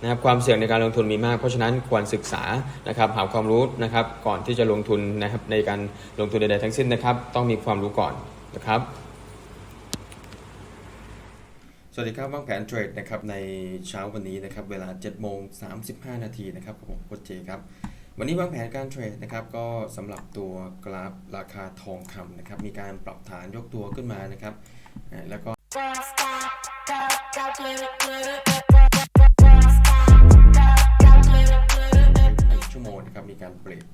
นะครับความเสี่ยงในการลงทุนมีมาก เพราะฉะนั้นควรศึกษานะครับหาความรู้นะครับก่อนที่จะลงทุนนะครับในการลงทุนใดๆทั้งสิ้นนะครับ ต้องมีความรู้ก่อนนะครับสวัสดีครับวางแผนเทรดนะครับในเช้าวันนี้นะครับเวลา7โมง35 นาทีนะครับผมโคเจครับวันนี้วางแผนการเทรดนะครับก็สำหรับตัวกราฟราคาทองคำนะครับมีการปรับฐานยกตัวขึ้นมานะครับแล้วก็ มีการเบรก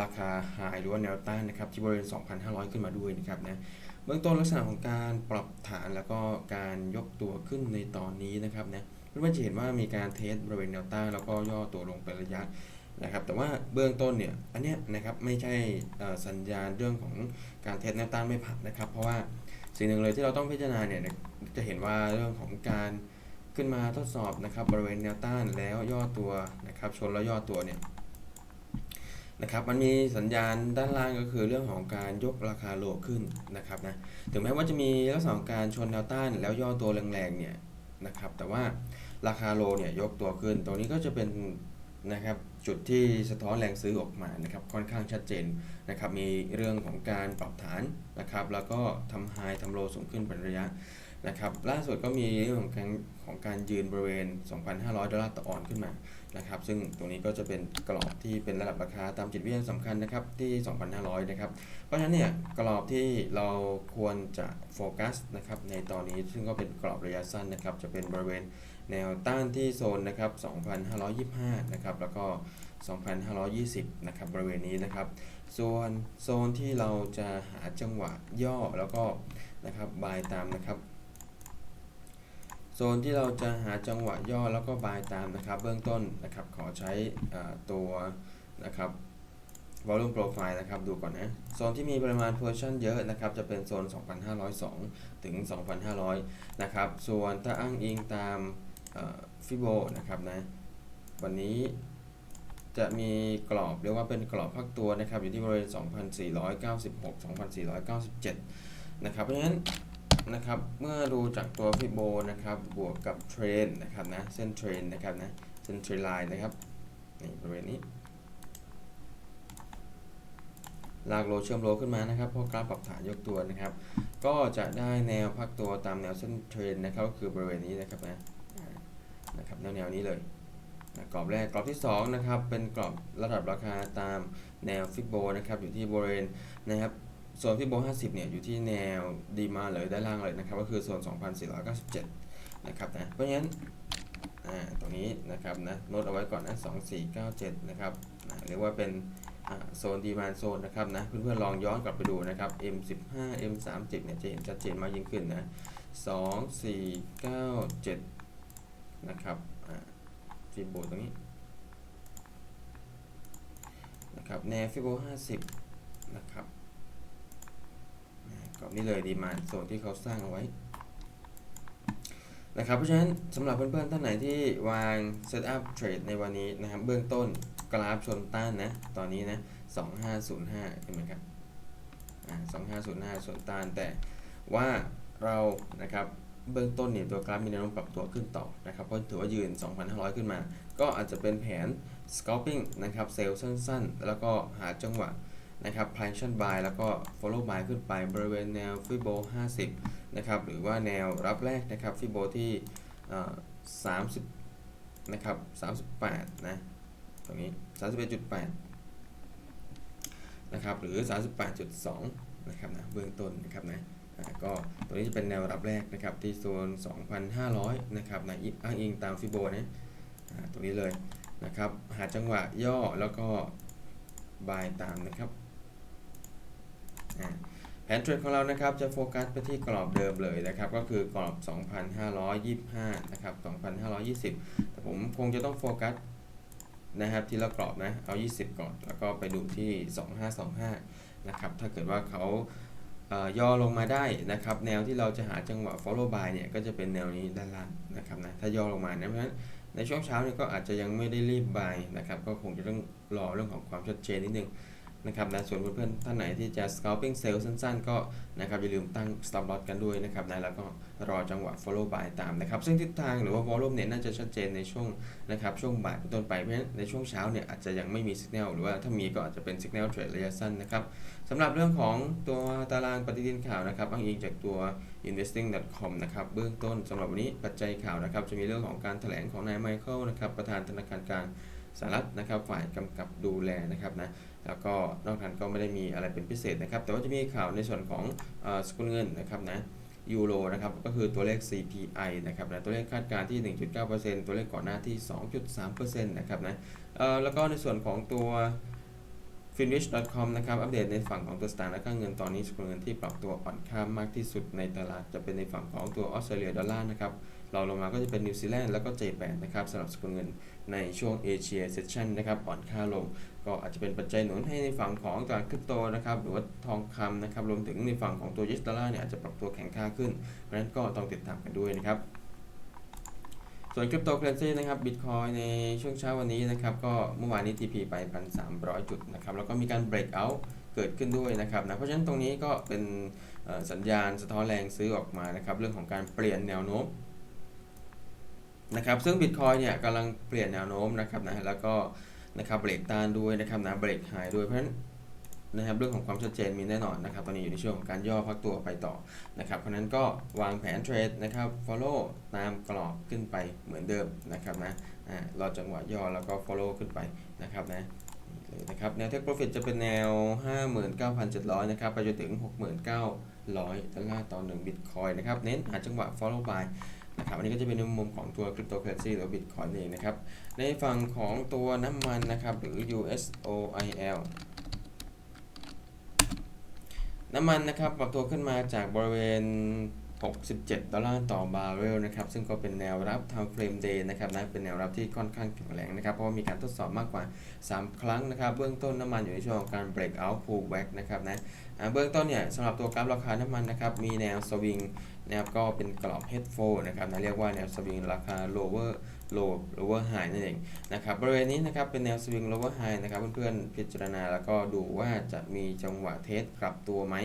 ราคาไฮหรือว่าแนวต้านนะครับที่บริเวณ 2,500 ขึ้นมาด้วยนะครับนะเบื้องต้นลักษณะของการปรับฐานแล้วก็การยกตัวขึ้นในตอนนี้นะครับนะเพื่อนๆจะเห็นว่ามีการเทสบริเวณแนวต้านแล้วก็ย่อตัวลงเป็นระยะนะครับแต่ว่าเบื้องต้นเนี่ยอันเนี้ยนะครับไม่ใช่สัญญาณเรื่องของการเทสแนวต้านไม่ผ่านนะครับ เพราะว่าสิ่งหนึ่งเลยที่เราต้องพิจารณาเนี่ยจะเห็นว่าเรื่องของการขึ้นมาทดสอบนะครับบริเวณแนวต้านแล้วย่อตัวนะครับชนแล้วย่อตัวเนี่ย นะครับมันมีสัญญาณด้านล่างก็คือเรื่องของการยกราคาโลขึ้นนะครับนะถึงแม้ว่าจะมีลักษณะของการชนแนวต้านแล้วย่อตัวแรงๆเนี่ยนะครับแต่ว่าราคาโลเนี่ยยกตัวขึ้น ตรงนี้ก็จะเป็นนะครับจุดที่สะท้อนแรงซื้อออกมานะครับค่อนข้างชัดเจนนะครับมีเรื่องของการปรับฐานนะครับแล้วก็ทำไฮทำโลสูงขึ้นเป็นระยะ นะครับล่าสุดก็มีเรื่องของการของการยืนบริเวณ 2,500 ดอลลาร์ต่อออนขึ้นมานะครับซึ่งตรงนี้ก็จะเป็นกรอบที่เป็นระดับราคาตามจิตวิทยาสำคัญนะครับที่ 2,500 นะครับ เพราะฉะนั้นเนี่ยกรอบที่เราควรจะโฟกัสนะครับในตอนนี้ซึ่งก็เป็นกรอบระยะสั้นนะครับจะเป็นบริเวณแนวต้านที่โซนนะครับ 2,525 นะครับแล้วก็ 2,520 นะครับบริเวณนี้นะครับ ส่วนโซนที่เราจะหาจังหวะย่อแล้วก็นะครับบายตามนะครับ โซนที่เราจะหาจังหวะย่อแล้วก็บายตามนะครับ เบื้องต้นนะครับขอใช้ตัวนะครับ volume profile นะครับดูก่อนนะโซนที่มีปริมาณ position เยอะนะครับ จะเป็นโซน 2,502 ถึง 2,500 นะครับ ส่วนถ้าอ้างอิงตามฟิโบนะครับนะวันนี้จะมีกรอบเรียกว่าเป็นกรอบพักตัวนะครับ อยู่ที่บริเวณ 2,496 2,497 นะครับเพราะฉะนั้น นะครับ เมื่อดูจากตัวฟิโบนะครับ บวกกับเทรนนะครับนะ เส้นเทรนนะครับนะ เส้นเทรนไลน์นะครับ นี่บริเวณนี้ ลากโลเชื่อมโลขึ้นมานะครับพราะกราฟปรับฐานยกตัวนะครับ ก็จะได้แนวพักตัวตามแนวเส้นเทรนนะครับ ก็คือบริเวณนี้นะครับนะ นะครับแนวแนวนี้เลยนะกรอบแรกกรอบที่สองนะครับเป็นกรอบระดับราคาตามแนวฟิโบนะครับอยู่ที่บริเวณนะครับ โซนที่โบ50 เนี่ยอยู่ที่แนวดีมาเลยด้านล่างเลยนะครับ ก็คือโซน 2,497 นะครับนะ เพราะฉะนั้นอ่าตรงนี้นะครับนะโน้ตเอาไว้ก่อนนะ 2497 นะครับนะเรียกว่าเป็นโซนดีมาโซนนะครับนะ เพื่อนๆลองย้อนกลับไปดูนะครับ M15 M30 เนี่ยจะเห็นชัดเจนมากยิ่งขึ้นนะ 2497 นะครับฟิโบตรงนี้นะครับแนวฟิโบ50 นะครับ กรอบนี้เลยดีมาโซนที่เขาสร้างเอาไว้นะครับเพราะฉะนั้นสำหรับเพื่อนๆท่านไหนที่วางเซตอัพเทรดในวันนี้นะครับ เบื้องต้นกราฟชนต้านนะ ตอนนี้นะ 2505เห็นไหมครับอ่า2505 ส่วนต้าน แต่ว่าเรานะครับเบื้องต้นเนี่ยตัวกราฟมีแนวโน้มปรับตัวขึ้นต่อนะครับเพราะถือว่ายืน 2,500 ขึ้นมา ก็อาจจะเป็นแผน scalping นะครับเซลล์สั้นๆ แล้วก็หาจังหวะ นะครับ Passion Buy แล้วก็ Follow Buy ขึ้นไปบริเวณแนวฟิโบ50 นะครับ หรือว่าแนวรับแรกนะครับฟิโบที่ 30 นะครับ 38 นะ ตรงนี้ 31.8 นะครับ หรือ 38.2 นะครับนะ เบื้องต้นนะครับนะก็ตรงนี้จะเป็นแนวรับแรกนะครับที่โซน 2,500 นะครับนะอ้างอิงตามฟิโบนะตรงนี้เลยนะครับ หาจังหวะย่อแล้วก็บายตามนะครับ แผนเทรดของเรานะครับจะโฟกัสไปที่กรอบเดิมเลยนะครับ ก็คือกรอบ 2,525 นะครับ 2,520 แต่ผมคงจะต้องโฟกัสนะครับทีละกรอบนะ เอา 20 ก่อน แล้วก็ไปดูที่ 2525 นะครับ ถ้าเกิดว่าเขาเย่อลงมาได้นะครับ แนวที่เราจะหาจังหวะ follow by เนี่ยก็จะเป็นแนวนี้ด้านล่างนะครับนะ ถ้าย่อลงมานะเพราะฉะนั้นในช่วงเช้าเนี่ยก็อาจจะยังไม่ได้รีบ buy นะครับ ก็คงจะต้องรอเรื่องของความชัดเจนนิดนึง นะครับนะส่วนเพื่อนๆท่านไหนที่จะ scalping sale สั้นๆ ก็นะครับอย่าลืมตั้ง stop loss กันด้วยนะครับนะแล้วก็รอจังหวะ follow by ตามนะครับ ซึ่งทิศทางหรือว่า volume เนี่ยน่าจะชัดเจนในช่วงนะครับช่วงบ่ายเป็นต้นไปเพราะฉะนั้นในช่วงเช้าเนี่ยอาจจะยังไม่มี signal หรือว่าถ้ามีก็อาจจะเป็น signal trade ระยะสั้นนะครับสำหรับเรื่องของตัวตารางปฏิทินข่าวนะครับอ้างอิงจากตัว investing.com นะครับเบื้องต้นสำหรับวันนี้ปัจจัยข่าวนะครับจะมีเรื่องของการแถลงของนายไมเคิลนะครับประธานธนาคารกลาง สหรัฐนะครับฝ่ายกำกับดูแลนะครับนะแล้วก็นอกนั้นก็ไม่ได้มีอะไรเป็นพิเศษนะครับ แต่ว่าจะมีข่าวในส่วนของอสกุลเงินนะครับนะยูโรนะครับก็คือตัวเลข CPI นะครับนะตัวเลขคาดการณ์ที่ 1.9%ตัวเลขก่อนหน้าที่ 2.3%นะครับนะแล้วก็ในส่วนของตัว finwich.com นะครับ อัปเดตในฝั่งของตัวสตางค์และค่าเงินตอนนี้สกุลเงินที่ปรับตัวอ่อนค่ามากที่สุดในตลาดจะเป็นในฝั่งของตัวออสเตรเลียดอลลาร์นะครับรองลงมาก็จะเป็นนิวซีแลนด์แล้วก็เจแปนนะครับสำหรับสกุลเงินในช่วงเอเชียเซสชันนะครับอ่อนค่าลง ก็อาจจะเป็นปัจจัยหนุนให้ในฝั่งของตลาดคริปโตนะครับหรือว่าทองคำนะครับรวมถึงในฝั่งของตัวยิสดอลลาร์เนี่ยอาจจะปรับตัวแข็งค่าขึ้นเพราะฉะนั้นก็ต้องติดตามกันด้วยนะครับ ส่วนคริปโตเคอเรนซีนะครับบิตคอยในช่วงเช้าวันนี้นะครับก็เมื่อวานนี้ TP ไป 1,300 จุดนะครับแล้วก็มีการ break out เกิดขึ้นด้วยนะครับนะเพราะฉะนั้นตรงนี้ก็เป็นสัญญาณสะท้อนแรงซื้อออกมานะครับเรื่องของการเปลี่ยนแนวโน้มนะครับซึ่ง Bitcoin เนี่ยกำลังเปลี่ยนแนวโน้มนะครับนะแล้วก็นะครับเบรกต้านด้วยนะครับนะเบรกไฮด้วยเพราะฉะนั้น นะครับเรื่องของความชัดเจนมีแน่นอนนะครับตอนนี้อยู่ในช่วงของการย่อพักตัวไปต่อนะครับเพราะนั้นก็วางแผนเทรดนะครับ follow ตามกรอบขึ้นไปเหมือนเดิมนะครับนะอ่ารอจังหวะย่อแล้วก็ follow ขึ้นไปนะครับนะนี่เลยนะครับแนว take profit จะเป็นแนว 59,700 นะครับ ไปจนถึง 69,000ดอลลาร์ต่อ1 Bitcoin นะครับ เน้นหาจังหวะ follow by นะครับอันนี้ก็จะเป็นในมุมของตัว cryptocurrency หรือ Bitcoin เองนะครับ ในฝั่งของตัวน้ำมันนะครับ หรือ USOIL น้ำมันนะครับปรับตัวขึ้นมาจากบริเวณ 67 ดอลลาร์ต่อบาร์เรลนะครับ ซึ่งก็เป็นแนวรับ time frame day นะครับนะเป็นแนวรับที่ค่อนข้างแข็งแรงนะครับ เพราะว่ามีการทดสอบมากกว่า 3 ครั้งนะครับ เบื้องต้นน้ำมันอยู่ในช่วงของการ break out pullback นะครับนะเบื้องต้นเนี่ยสำหรับตัวกราฟราคาน้ำมันนะครับ มีแนวสวิงนะครับก็เป็นกรอบ head fall นะครับนะเรียกว่าแนวสวิงราคา lower low lower high นั่นเองนะครับบริเวณนี้นะครับเป็นแนวสวิง lower high นะครับเพื่อนๆพิจารณาแล้วก็ดูว่าจะมีจังหวะเทสกลับตัวไหม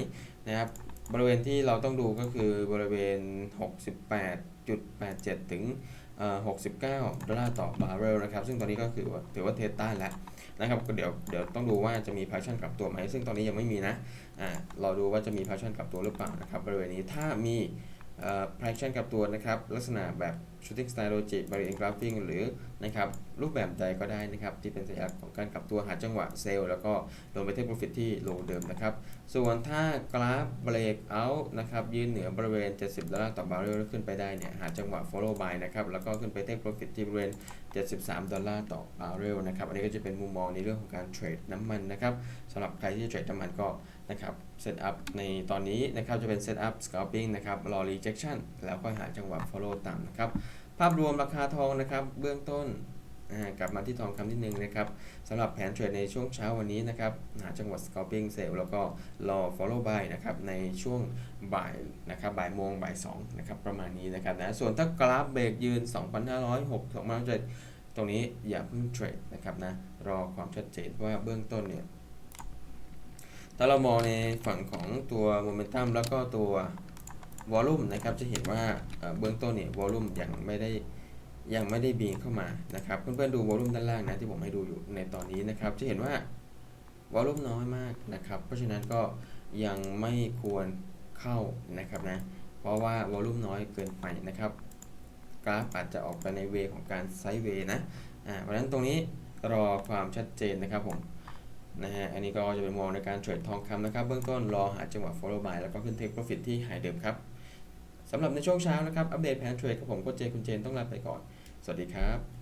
นะครับบริเวณที่เราต้องดูก็คือบริเวณ 68.87 ถึง 69 ดอลลาร์ต่อบาร์เรลนะครับ ซึ่งตอนนี้ก็คือว่าถือว่าเทสต้านแล้วนะครับก็เดี๋ยวเดี๋ยวต้องดูว่าจะมีพาชั่นกลับตัวไหม ซึ่งตอนนี้ยังไม่มีนะอ่าเราดูว่าจะมีพาชั่นกลับตัวหรือเปล่านะครับบริเวณนี้ถ้ามี เอ่อ traction กับตัวนะครับลักษณะแบบ shooting star logic barrier graphing หรือนะครับรูปแบบใดก็ได้นะครับที่เป็นสัญลักษณ์ของการกลับตัวหาจังหวะเซลล์แล้วก็ลงไปเทค profit ที่โลเดิมนะครับ ส่วนถ้ากราฟ break out นะครับยืนเหนือบริเวณ 70ดอลลาร์ต่อบาร์เรลแล้วขึ้นไปได้เนี่ยหาจังหวะ follow by นะครับแล้วก็ขึ้นไปเทค profit ที่บริเวณ 73 ดอลลาร์ต่อบาร์เรลนะครับอันนี้ก็จะเป็นมุมมองในเรื่องของการเทรดน้ำมันนะครับสำหรับใครที่จะเทรดน้ำมันก็ นะครับเซตอัพในตอนนี้นะครับจะเป็นเซตอัพ scalping นะครับรอ rejection แล้วก็หาจังหวะ follow ตามนะครับภาพรวมราคาทองนะครับเบื้องต้นกลับมาที่ทองคำนิดนึงนะครับสำหรับแผนเทรดในช่วงเช้าวันนี้นะครับหาจังหวะ scalping sale แล้วก็รอ follow by นะครับในช่วงบ่ายนะครับบ่ายโมงบ่ายสองนะครับประมาณนี้นะครับนะส่วนถ้ากราฟเบรกยืน 2,506 2,507ตรงนี้อย่าเพิ่งเทรดนะครับนะรอความชัดเจนว่าเบื้องต้นเนี่ย ถ้าเรามองในฝั่งของตัวโมเมนตัมแล้วก็ตัววอลลุ่มนะครับจะเห็นว่าเบื้องต้นเนี่ยวอลลุ่มยังไม่ได้ยังไม่ได้บีงเข้ามานะครับเพื่อนๆดูวอลลุ่มด้านล่างนะที่ผมให้ดูอยู่ในตอนนี้นะครับจะเห็นว่าวอลลุ่มน้อยมากนะครับเพราะฉะนั้นก็ยังไม่ควรเข้านะครับนะเพราะว่าวอลลุ่มน้อยเกินไปนะครับกราฟอาจจะออกไปในเวของการไซด์เวนะอ่าเพราะฉะนั้นตรงนี้รอความชัดเจนนะครับผม นะฮะ อันนี้ก็จะเป็นมองในการเทรดทองคำนะครับ เบื้องต้นรอหาจังหวะ follow by แล้วก็ขึ้น take profit ที่หายเดิมครับสำหรับในช่วงเช้านะครับ อัปเดตแผนเทรดกับผมโคเจคุณเจนต้องลาไปก่อน สวัสดีครับ